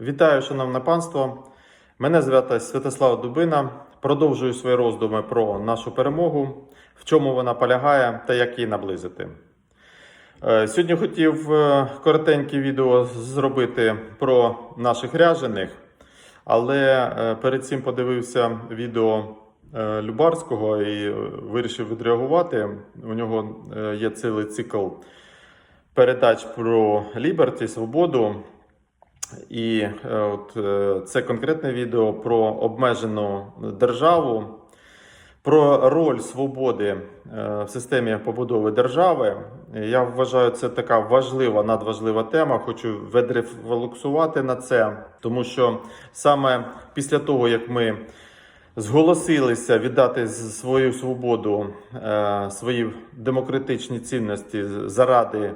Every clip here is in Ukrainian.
Вітаю, шановне панство. Мене звати Святослав Дубина. Продовжую свої роздуми про нашу перемогу, в чому вона полягає та як її наблизити. Е, Сьогодні хотів е, коротеньке відео зробити про наших ряжених, але е, перед цим подивився відео Любарського і вирішив відреагувати. У нього є цілий цикл передач про Ліберті, свободу. І е, от е, це конкретне відео про обмежену державу, про роль свободи е, в системі побудови держави. Я вважаю, це така важлива, надважлива тема. Хочу відрефлексувати на це, тому що саме після того, як ми зголосилися віддати свою свободу, свої демократичні цінності заради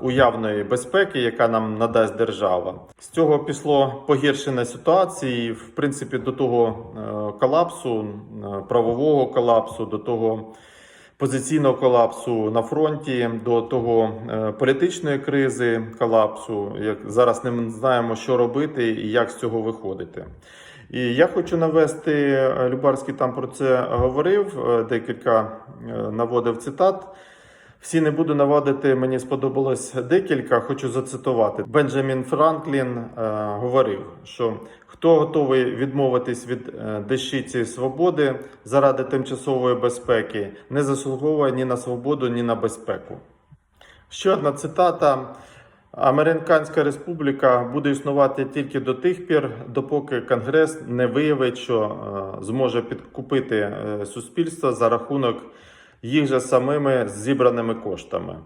уявної безпеки, яка нам надасть держава. З цього пішло погіршення ситуації, в принципі, до того е, колапсу, е, правового колапсу, до того. Позиційного колапсу на фронті до того е, політичної кризи колапсу, як зараз не знаємо, що робити і як з цього виходити. І я хочу навести е, Любарський там про це говорив, е, декілька е, наводив цитат. Всі не буду наводити, мені сподобалось декілька. Хочу зацитувати. Бенджамін Франклін е, говорив, що хто готовий відмовитись від е, дещиці свободи заради тимчасової безпеки, не заслуговує ні на свободу, ні на безпеку. Ще одна цитата. Американська республіка буде існувати тільки до тих пір, допоки Конгрес не виявить, що е, зможе підкупити е, суспільство за рахунок їх же самими зібраними коштами.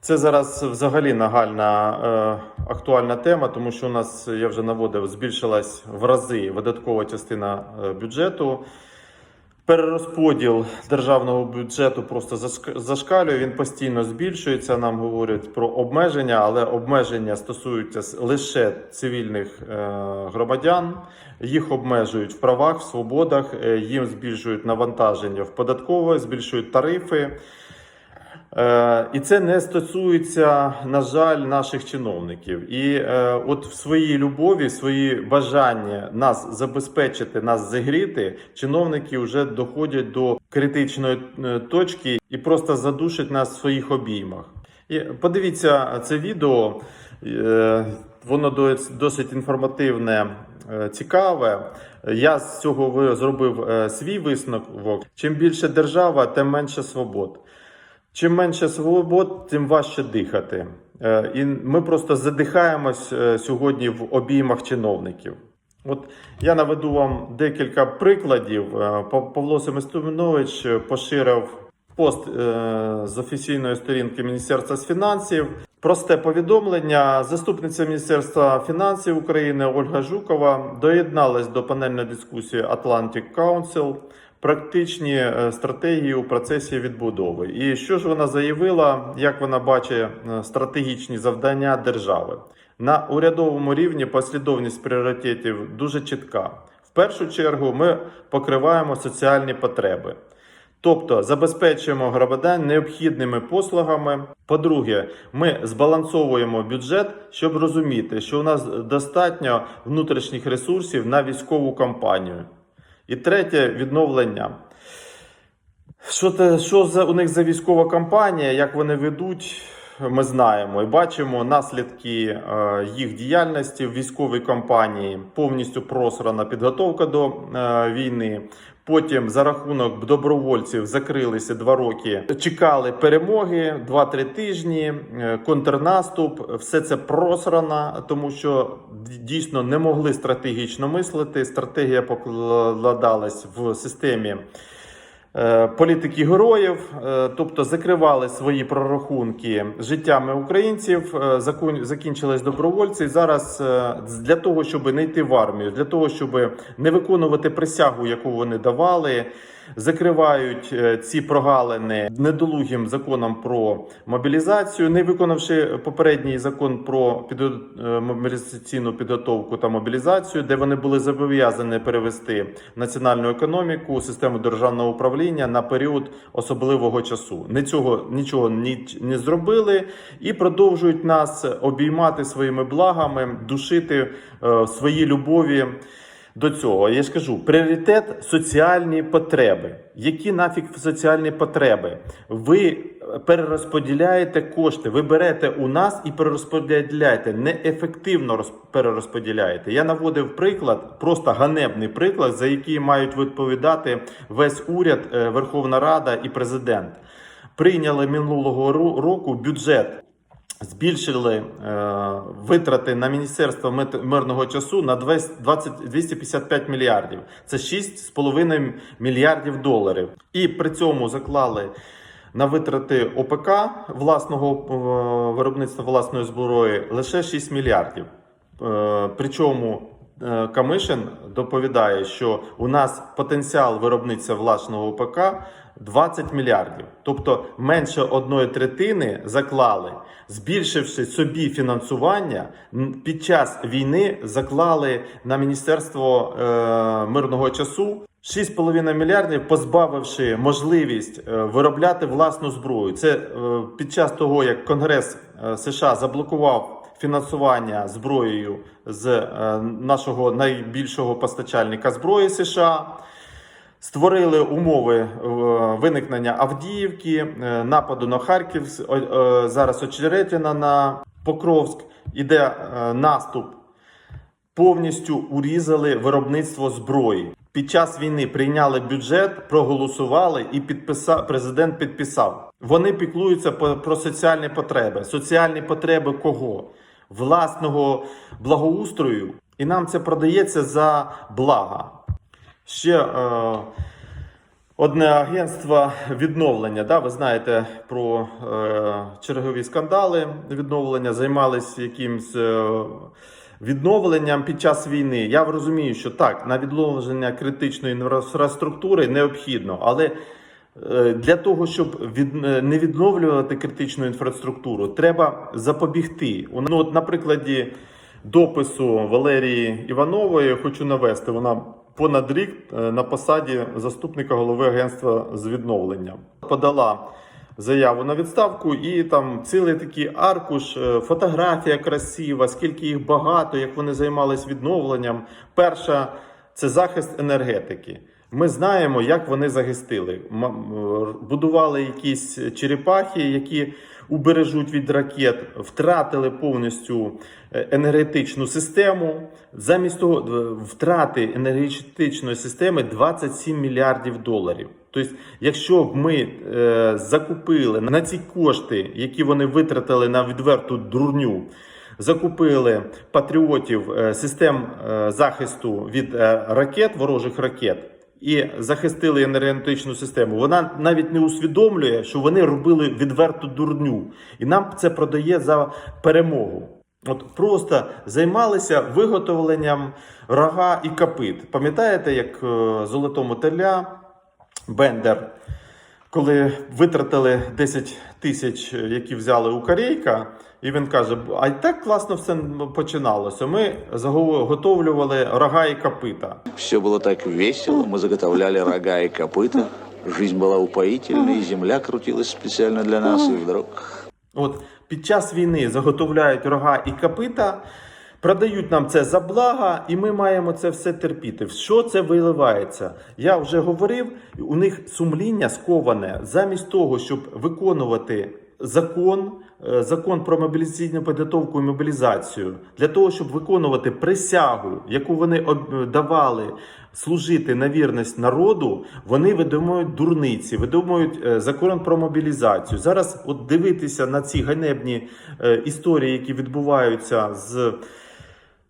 Це зараз взагалі нагальна е, актуальна тема, тому що у нас, я вже наводив, збільшилась в рази видаткова частина е, бюджету. Перерозподіл державного бюджету просто зашк- зашкалює, він постійно збільшується. Нам говорять про обмеження, але обмеження стосуються лише цивільних е, громадян. Їх обмежують в правах, в свободах, е, їм збільшують навантаження в податкове, збільшують тарифи. Е, І це не стосується, на жаль, наших чиновників. І е, от в своїй любові, в своїй бажанні нас забезпечити, нас зігріти, чиновники вже доходять до критичної е, точки і просто задушать нас в своїх обіймах. І подивіться це відео, воно досить інформативне, цікаве. Я з цього зробив свій висновок. Чим більше держава, тим менше свобод. Чим менше свобод, тим важче дихати. Е, І ми просто задихаємось е, сьогодні в обіймах чиновників. От я наведу вам декілька прикладів. Е, Павло Семестовинович поширив пост з офіційної сторінки Міністерства з фінансів. Просте повідомлення. Заступниця Міністерства фінансів України Ольга Жукова доєдналась до панельної дискусії Atlantic Council практичні е, стратегії у процесі відбудови. І що ж вона заявила, як вона бачить е, стратегічні завдання держави на урядовому рівні? Послідовність пріоритетів дуже чітка. В першу чергу ми покриваємо соціальні потреби. Тобто забезпечуємо громадян необхідними послугами. По-друге, ми збалансовуємо бюджет, щоб розуміти, що у нас достатньо внутрішніх ресурсів на військову кампанію. І третє відновлення. Що, те, що за, у них за військова кампанія, як вони ведуть, ми знаємо і бачимо наслідки е, їх діяльності в військовій кампанії. Повністю просрана підготовка до е, війни. Потім за рахунок добровольців закрилися два роки. Чекали перемоги 2-3 тижні, е, контрнаступ. Все це просрано, тому що дійсно не могли стратегічно мислити. Стратегія покладалась в системі політики героїв, е, тобто закривали свої прорахунки життями українців, е, закінчились добровольці. Зараз е, для того, щоб не йти в армію, для того, щоб не виконувати присягу, яку вони давали. Закривають е, ці прогалини недолугим законом про мобілізацію, не виконавши попередній закон про підо- е, мобілізаційну підготовку та мобілізацію, де вони були зобов'язані перевести національну економіку, систему державного управління на період особливого часу. Не цього нічого ні- не зробили і продовжують нас обіймати своїми благами, душити е, свої любові. До цього я ж кажу, пріоритет соціальні потреби. Які нафіг соціальні потреби? Ви перерозподіляєте кошти, ви берете у нас і перерозподіляєте, неефективно роз- перерозподіляєте. Я наводив приклад, просто ганебний приклад, за який мають відповідати весь уряд, е, Верховна Рада і президент. Прийняли минулого ро- року бюджет збільшили е, витрати на Міністерство мирного часу на 20, 20 255 мільярдів. Це 6,5 мільярдів доларів. І при цьому заклали на витрати ОПК власного е, виробництва власної зброї лише 6 мільярдів. Е, Причому Камишин доповідає, що у нас потенціал виробництва власного ОПК 20 мільярдів. Тобто менше одної третини заклали, збільшивши собі фінансування, під час війни заклали на Міністерство е, мирного часу 6,5 мільярдів, позбавивши можливість е, виробляти власну зброю. Це е, під час того, як Конгрес е, США заблокував фінансування зброєю з е, нашого найбільшого постачальника зброї США. Створили умови е, виникнення Авдіївки, е, нападу на Харків, зараз Очеретина на Покровськ. Іде наступ. Повністю урізали виробництво зброї. Під час війни прийняли бюджет, проголосували і підписав президент підписав. Вони піклуються про соціальні потреби. Соціальні потреби кого? Власного благоустрою. І нам це продається за блага. Ще е, одне агентство відновлення. Да, ви знаєте про е, чергові скандали відновлення, займалися якимсь е, відновленням під час війни. Я розумію, що так, на відновлення критичної інфраструктури необхідно, але для того, щоб від, е, не відновлювати критичну інфраструктуру, треба запобігти. Ну, от, на прикладі допису Валерії Іванової хочу навести. Вона понад рік е, на посаді заступника голови агентства з відновлення подала заяву на відставку, і там цілий такий аркуш, е, фотографія красива, скільки їх багато, як вони займались відновленням. Перша це захист енергетики. Ми знаємо, як вони захистили. Будували якісь черепахи, які убережуть від ракет, втратили повністю е, енергетичну систему. Замість того, е, втрати енергетичної системи 27 мільярдів доларів. Тобто, якщо б ми е, закупили на ці кошти, які вони витратили на відверту дурню, закупили патріотів систем захисту від ракет, ворожих ракет. І захистили енергетичну систему. Вона навіть не усвідомлює, що вони робили відверту дурню, і нам це продає за перемогу. От просто займалися виготовленням рога і копит. Пам'ятаєте, як е, золотому теля Бендер, коли витратили 10 тисяч, які взяли у Корейка, і він каже: а й так класно все починалося. Ми заготовлювали рога і копита. Все было так весело, мы заготовляли рога и копыта. Жизнь была упоительной, и земля крутилась специально для нас, и вдруг... От під час війни заготовляють рога і копита, продають нам це за блага, і ми маємо це все терпіти. В що це виливається? Я вже говорив, у них сумління сковане замість того, щоб виконувати закон. е, Закон про мобілізаційну підготовку і мобілізацію для того, щоб виконувати присягу, яку вони об- давали служити на вірність народу, вони видумують дурниці, видумують е, закон про мобілізацію. Зараз, от дивитися на ці ганебні е, історії, які відбуваються з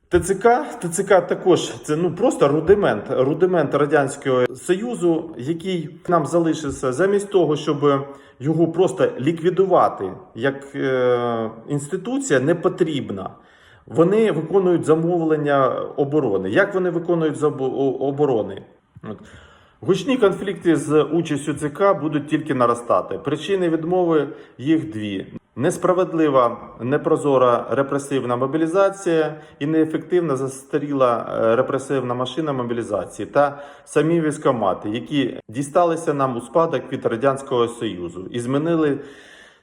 ТЦК. ТЦК також це ну просто рудимент, рудимент радянського союзу, який нам залишився замість того, щоб його просто ліквідувати як е, інституція, не потрібна. Вони виконують замовлення оборони. Як вони виконують оборони? От. Гучні конфлікти з участю ЦК будуть тільки наростати. Причини відмови їх дві: несправедлива, непрозора репресивна мобілізація і неефективна застаріла е, репресивна машина мобілізації та самі військомати, які дісталися нам у спадок від радянського союзу і змінили.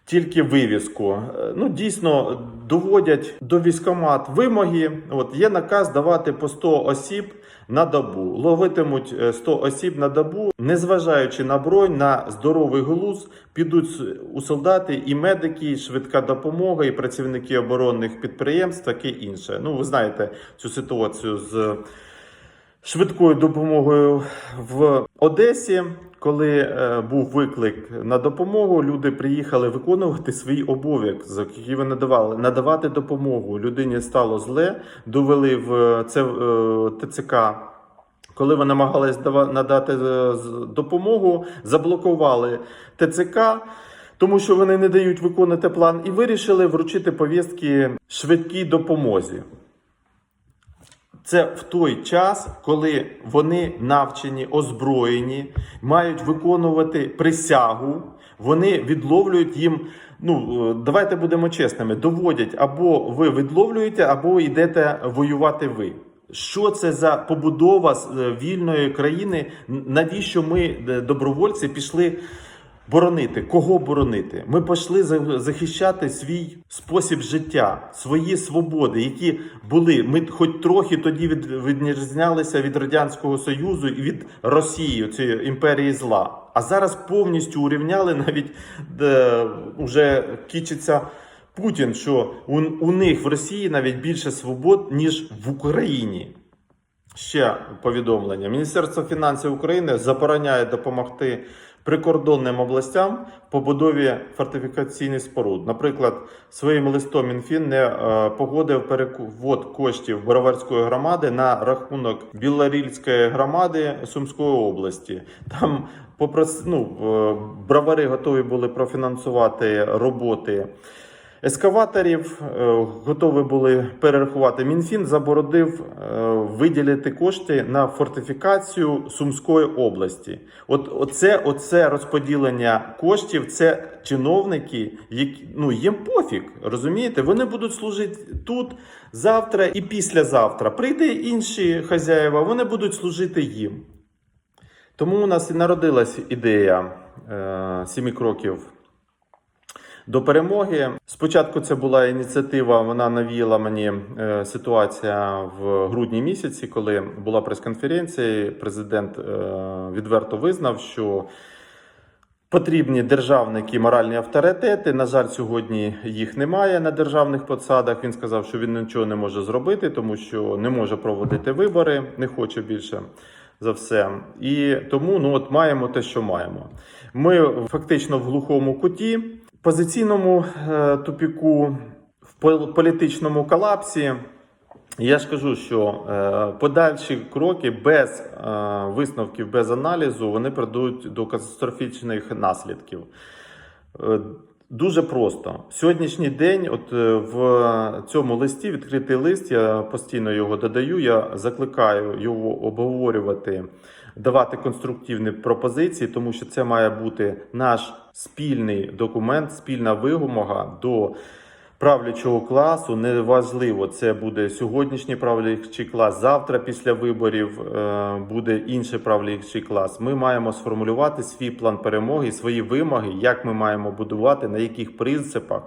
Тільки вивіску. Е, Ну, дійсно доводять до військомат вимоги. От є наказ давати по 100 осіб на добу. Ловитимуть е, 100 осіб на добу, незважаючи на бронь, на здоровий глуз, підуть у солдати і медики, і швидка допомога, і працівники оборонних підприємств, таке інше. Ну, ви знаєте цю ситуацію з швидкою допомогою в Одесі. Коли е, був виклик на допомогу, люди приїхали виконувати свій обов'язок, який вони надавали, надавати допомогу. Людині стало зле, довели в це е, ТЦК. Коли вони намагались надати е, допомогу, заблокували ТЦК, тому що вони не дають виконати план, і вирішили вручити повістки швидкій допомозі. Це в той час, коли вони навчені, озброєні, мають виконувати присягу. Вони відловлюють їм. Ну е, давайте будемо чесними. Доводять або ви відловлюєте, або йдете воювати ви. Що це за побудова е, вільної країни? Навіщо ми, е, добровольці, пішли боронити? Кого боронити? Ми пішли захищати свій спосіб життя, свої свободи, які були. Ми хоч трохи тоді від, відрізнялися від радянського союзу і від Росії, цієї імперії зла. А зараз повністю урівняли навіть де вже кічиться. Путін, що у, у них в Росії навіть більше свобод, ніж в Україні. Ще повідомлення. Міністерство фінансів України забороняє допомогти прикордонним областям побудові фортифікаційних споруд. Наприклад, своїм листом Мінфін не е, погодив перевод коштів Бороварської громади на рахунок Білорільської громади Сумської області. Там попрос... ну, е, бравари готові були профінансувати роботи. Ескаваторів е, готові були перерахувати. Мінфін заборонив е, виділити кошти на фортифікацію Сумської області. От оце, оце розподілення коштів. Це чиновники, які ну їм пофіг, розумієте? Вони будуть служити тут завтра і післязавтра. Прийде інші хазяїва, вони будуть служити їм. Тому у нас і народилась ідея е, сімі кроків до перемоги. Спочатку це була ініціатива, вона навіяла мені е, ситуація в грудні місяці, коли була прес-конференція. Президент е, відверто визнав, що потрібні державники, моральні авторитети. На жаль, сьогодні їх немає на державних посадах. Він сказав, що він нічого не може зробити, тому що не може проводити вибори, не хоче більше за все. І тому ну от маємо те, що маємо. Ми фактично в глухому куті, позиційному е, тупіку, в політичному колапсі. Я ж кажу, що е, подальші кроки без е, висновків, без аналізу, вони придуть до катастрофічних наслідків. Дуже просто. Сьогоднішній день, от в цьому листі, відкритий лист, я постійно його додаю. Я закликаю його обговорювати, давати конструктивні пропозиції, тому що це має бути наш спільний документ, спільна вимога до правлячого класу. Неважливо, це буде сьогоднішній правлячий клас, завтра після виборів е, буде інший правлячий клас. Ми маємо сформулювати свій план перемоги, свої вимоги, як ми маємо будувати, на яких принципах.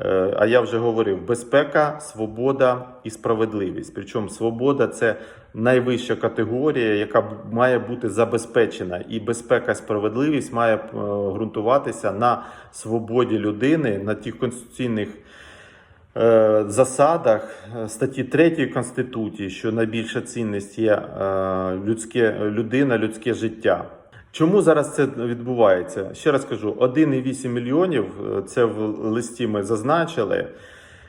Е, А я вже говорив: безпека, свобода і справедливість. Причому свобода це найвища категорія, яка має бути забезпечена, і безпека, справедливість має е, ґрунтуватися на свободі людини, на тих конституційних е, засадах статті 3 Конституції, що найбільша цінність є людське людина, людське життя. Чому зараз це відбувається? Ще раз кажу: 1,8 мільйонів е, це в листі ми зазначили.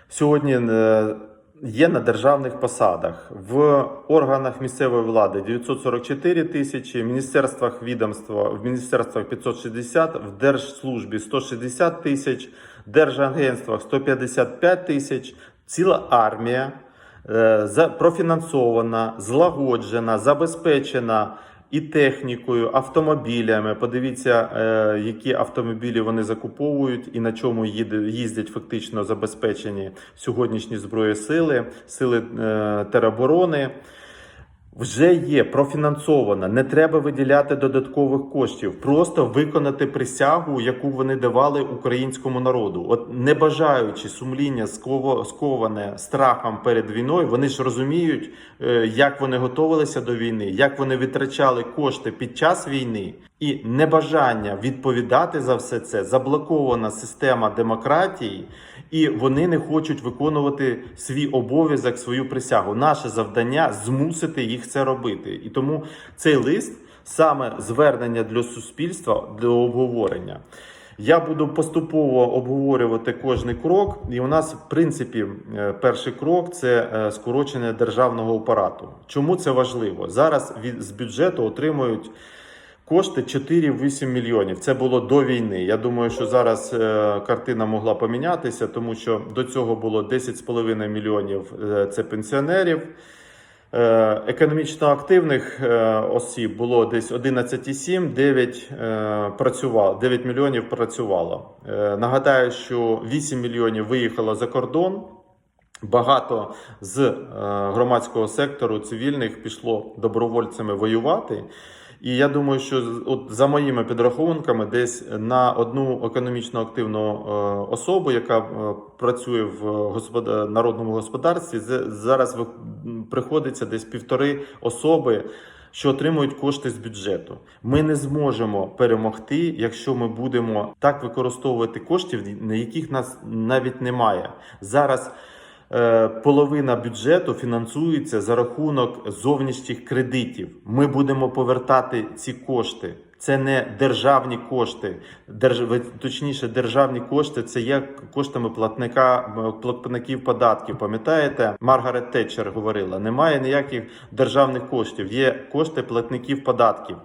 Сьогодні е, є на державних посадах в органах місцевої влади 944 тисячі, в міністерствах відомства в міністерствах 560, в держслужбі 160 тисяч, в держагентствах 155 тисяч. Ціла армія е, профінансована, злагоджена, забезпечена і технікою, автомобілями. Подивіться, е, які автомобілі вони закуповують і на чому їздять фактично забезпечені сьогоднішні зброї сили, сили е, тероборони. Вже є профінансована, не треба виділяти додаткових коштів, просто виконати присягу, яку вони давали українському народу. От не бажаючи сумління сковане страхом перед війною, вони ж розуміють, е, як вони готувалися до війни, як вони витрачали кошти під час війни, і небажання відповідати за все це заблокована система демократії. І вони не хочуть виконувати свій обов'язок, свою присягу. Наше завдання змусити їх це робити. І тому цей лист саме звернення для суспільства для обговорення. Я буду поступово обговорювати кожний крок, і у нас, в принципі, е, перший крок це е, скорочення державного апарату. Чому це важливо? Зараз від з бюджету отримують Кошти 4-8 мільйонів. Це було до війни. Я думаю, що зараз е, картина могла помінятися, тому що до цього було 10,5 мільйонів е, це пенсіонерів. Е, економічно активних осіб було десь 11,7, 9, е, працювало, 9 мільйонів працювало. Нагадаю, що 8 мільйонів виїхало за кордон. Багато з громадського сектору цивільних пішло добровольцями воювати. І я думаю, що от за моїми підрахунками, десь на одну економічно активну е, особу, яка е, працює в господа- народному господарстві, зараз приходиться десь півтори особи. Що отримують кошти з бюджету, ми не зможемо перемогти, якщо ми будемо так використовувати коштів, на яких нас навіть немає зараз. Е, половина бюджету фінансується за рахунок зовнішніх кредитів. Ми будемо повертати ці кошти. Це не державні кошти, Держ... точніше, державні кошти це є коштами платника платників податків. Пам'ятаєте, Маргарет Тетчер говорила: немає ніяких державних коштів, є кошти платників податків,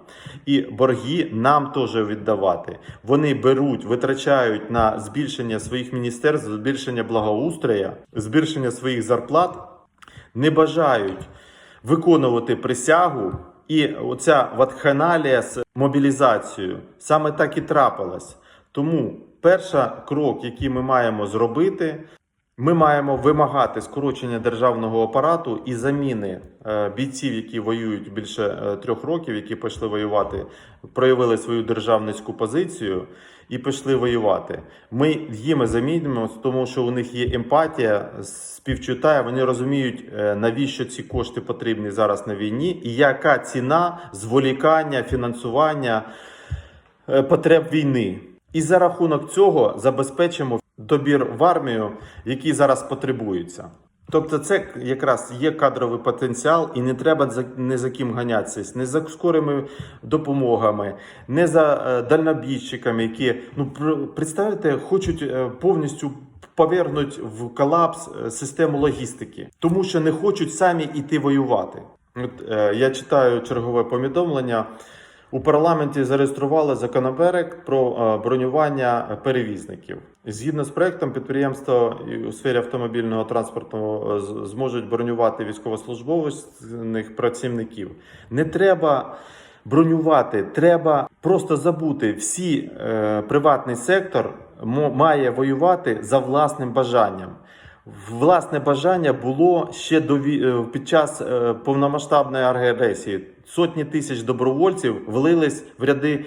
і борги нам теж віддавати. Вони беруть, витрачають на збільшення своїх міністерств, збільшення благоустрою, збільшення своїх зарплат не бажають виконувати присягу, і оця ватханалія з мобілізацією саме так і трапилась. Тому перший крок, який ми маємо зробити, ми маємо вимагати скорочення державного апарату і заміни е, бійців, які воюють більше е, трьох років, які пішли воювати, проявили свою державницьку позицію і пішли воювати. Ми їм замінимо, тому що у них є емпатія, співчуття, вони розуміють, е, навіщо ці кошти потрібні зараз на війні, і яка ціна зволікання, фінансування е, потреб війни. І за рахунок цього забезпечимо добір в армію, який зараз потребується. Тобто, це якраз є кадровий потенціал, і не треба за не за ким ганятися, не за скорими допомогами, не за е, дальнобійщиками, які ну пр- представте, хочуть е, повністю повернути в колапс е, систему логістики, тому що не хочуть самі йти воювати. От, я читаю чергове повідомлення. У парламенті зареєстрували законопроект про е, бронювання перевізників. Згідно з проектом, підприємства у сфері автомобільного транспорту е, зможуть бронювати військовослужбових працівників. Не треба бронювати, треба просто забути. Всі е, приватний сектор має воювати за власним бажанням. Власне бажання було ще до е, під час е, повномасштабної агресії. Сотні тисяч добровольців влились в ряди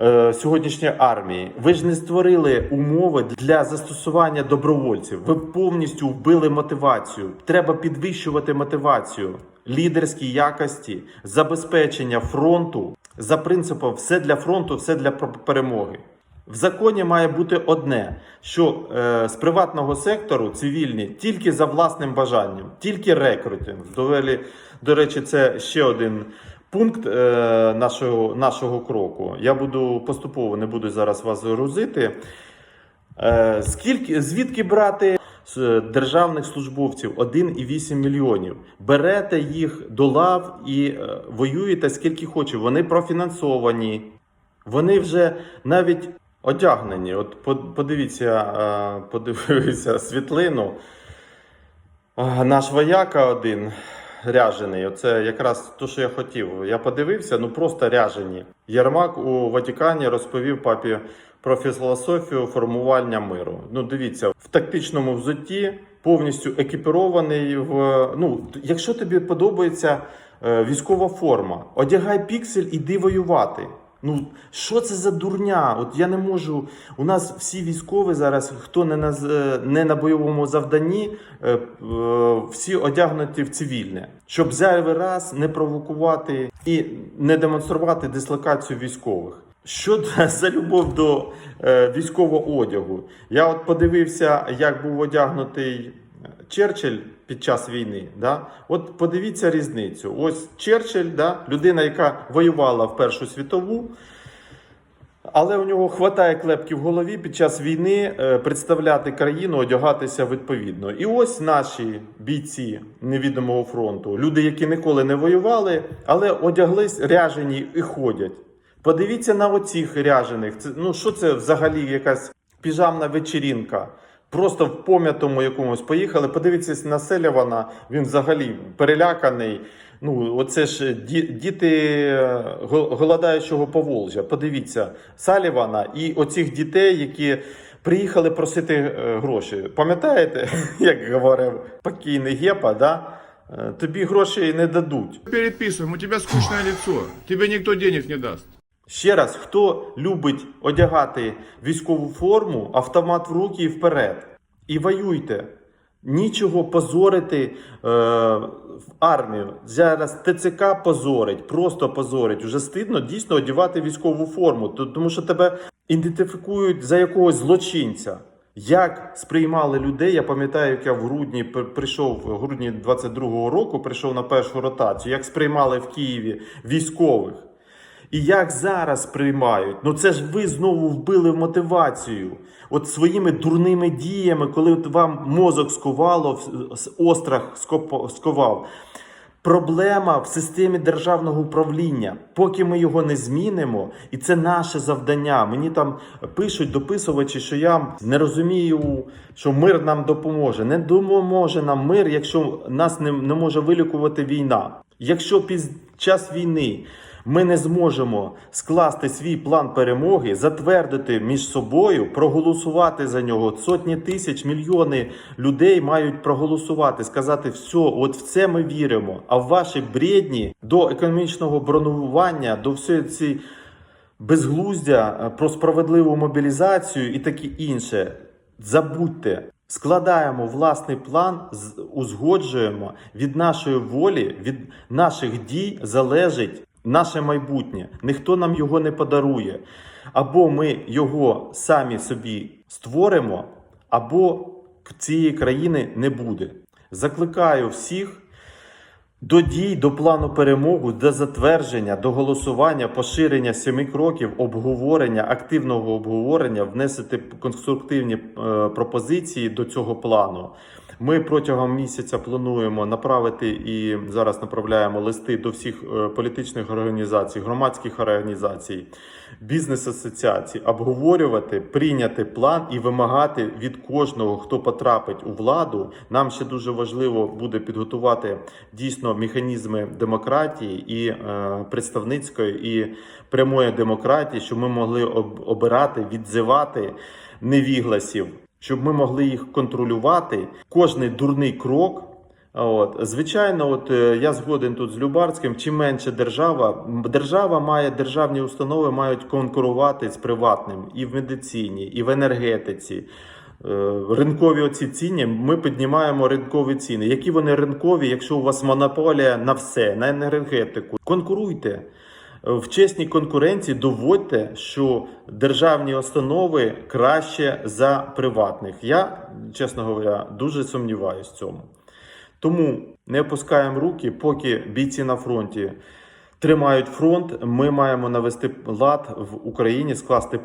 е, сьогоднішньої армії. Ви ж не створили умови для застосування добровольців. Ви повністю вбили мотивацію. Треба підвищувати мотивацію, лідерські якості, забезпечення фронту за принципом все для фронту, все для перемоги. В законі має бути одне: що е, з приватного сектору цивільні тільки за власним бажанням, тільки рекрутинг. Довелі, до речі, це ще один пункт е, нашого, нашого кроку. Я буду поступово не буду зараз вас грузити. Е, скільки звідки брати з державних службовців 1,8 мільйонів? Берете їх до лав і е, воюєте скільки хочете. Вони профінансовані. Вони вже навіть одягнені. От по- подивіться, е, подивися світлину. Наш вояка один ряжений. Оце якраз те, що я хотів. Я подивився, ну просто ряжені. Єрмак у Ватикані розповів папі про філософію формування миру. Ну, дивіться, в тактичному взутті, повністю екіпірований в. Ну, якщо тобі подобається е, військова форма, одягай піксель, іди воювати. Ну, що це за дурня? От я не можу. У нас всі військові зараз, хто не на, е, не на бойовому завданні, е, е, всі одягнуті в цивільне, щоб зайвий раз не провокувати і не демонструвати дислокацію військових. Що за любов до е, військового одягу? Я от подивився, як був одягнутий Черчилль під час війни. Да? От подивіться різницю. Ось Черчилль, да? людина, яка воювала в Першу світову. Але у нього хватає клепки в голові під час війни е, представляти країну, одягатися відповідно. І ось наші бійці невідомого фронту, люди, які ніколи не воювали, але одяглись ряжені і ходять. Подивіться на оцих ряжених. Це, ну що це взагалі якась піжамна вечірінка? Просто в пом'ятому якомусь поїхали. Подивіться на Селявана, він взагалі переляканий. Ну, оце ж діти е, голодаючого Поволжя. Подивіться, Салівана і оцих дітей, які приїхали просити е, гроші. Пам'ятаєте, як говорив покійний Гепа, да? Е, тобі грошей не дадуть. Переписываем, у тебя скучное лицо. Тебе никто денег не даст. Ще раз, хто любить одягати військову форму, автомат в руки і вперед. І воюйте. Нічого позорити е, в армію. Зараз ТЦК позорить, просто позорить. Уже стидно дійсно одягати військову форму, тому що тебе ідентифікують за якогось злочинця. Як сприймали людей, я пам'ятаю, як я в грудні прийшов в грудні 22-го року, прийшов на першу ротацію, як сприймали в Києві військових. І як зараз приймають? Ну це ж ви знову вбили мотивацію. От своїми дурними діями, коли от вам мозок сковало, острах сковав. Проблема в системі державного управління. Поки ми його не змінимо, і це наше завдання. Мені там пишуть дописувачі, що я не розумію, що мир нам допоможе. Не допоможе нам мир, якщо нас не, не може вилікувати війна. Якщо під час війни ми не зможемо скласти свій план перемоги, затвердити між собою, проголосувати за нього. Сотні тисяч, мільйони людей мають проголосувати, сказати, все, от в це ми віримо. А в ваші бредні до економічного бронування, до всієї цієї безглуздя е, про справедливу мобілізацію і таке інше. Забудьте. Складаємо власний план, узгоджуємо від нашої волі, від наших дій залежить наше майбутнє. Ніхто нам його не подарує. Або ми його самі собі створимо, або цієї країни не буде. Закликаю всіх до дій, до плану перемоги, до затвердження, до голосування, поширення семи кроків, обговорення, активного обговорення, внесити конструктивні е, пропозиції до цього плану. Ми протягом місяця плануємо направити і зараз направляємо листи до всіх е, політичних організацій, громадських організацій, бізнес-асоціацій, обговорювати, прийняти план і вимагати від кожного, хто потрапить у владу. Нам ще дуже важливо буде підготувати дійсно механізми демократії і е, представницької і прямої демократії, щоб ми могли об- обирати, відзивати невігласів, щоб ми могли їх контролювати. Кожний дурний крок. От звичайно, от е, я згоден тут з Любарським. Чим менше держава, держава має державні установи мають конкурувати з приватним і в медицині, і в енергетиці. Е, Ринкові оці ціни, ми піднімаємо ринкові ціни. Які вони ринкові, якщо у вас монополія на все, на енергетику? Конкуруйте. В чесній конкуренції доводьте, що державні установи краще за приватних. Я, чесно говоря, дуже сумніваюся в цьому. Тому не опускаємо руки, поки бійці на фронті тримають фронт. Ми маємо навести лад в Україні, скласти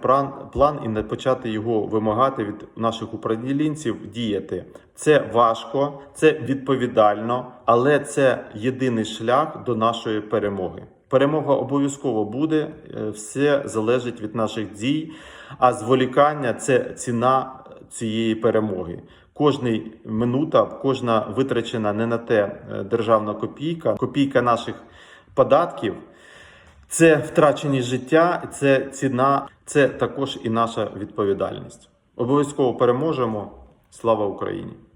план, і не почати його вимагати від наших управлінців діяти. Це важко, це відповідально, але це єдиний шлях до нашої перемоги. Перемога обов'язково буде, е, все залежить від наших дій, а зволікання це ціна цієї перемоги. Кожний минута, кожна витрачена не на те е, державна копійка, копійка наших податків. Це втрачені життя, це ціна, це також і наша відповідальність. Обов'язково переможемо. Слава Україні!